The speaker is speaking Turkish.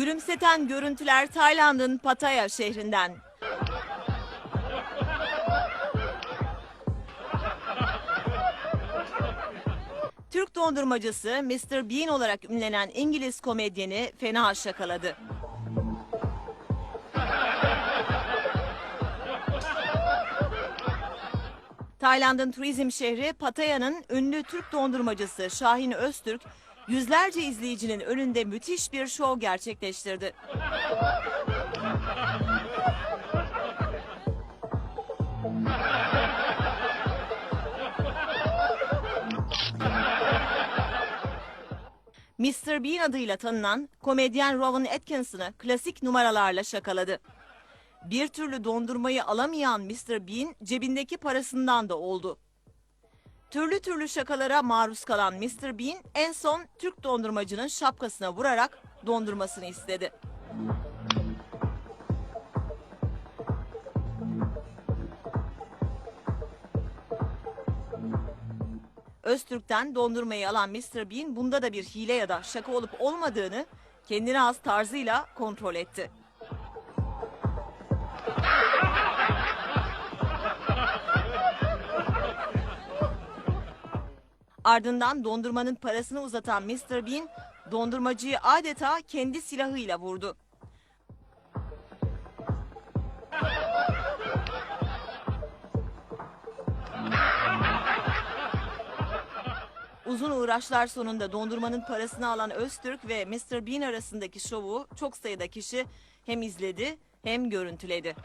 Gülümseten görüntüler Tayland'ın Pattaya şehrinden. Türk dondurmacısı Mr. Bean olarak ünlenen İngiliz komedyeni fena şakaladı. Tayland'ın turizm şehri Pattaya'nın ünlü Türk dondurmacısı Şahin Öztürk yüzlerce izleyicinin önünde müthiş bir şov gerçekleştirdi. Mr. Bean adıyla tanınan komedyen Rowan Atkinson'ı klasik numaralarla şakaladı. Bir türlü dondurmayı alamayan Mr. Bean cebindeki parasından da oldu. Türlü türlü şakalara maruz kalan Mr. Bean en son Türk dondurmacının şapkasına vurarak dondurmasını istedi. Öztürk'ten dondurmayı alan Mr. Bean bunda da bir hile ya da şaka olup olmadığını kendine az tarzıyla kontrol etti. Ardından dondurmanın parasını uzatan Mr. Bean dondurmacıyı adeta kendi silahıyla vurdu. Uzun uğraşlar sonunda dondurmanın parasını alan Öztürk ve Mr. Bean arasındaki şovu çok sayıda kişi hem izledi hem görüntüledi.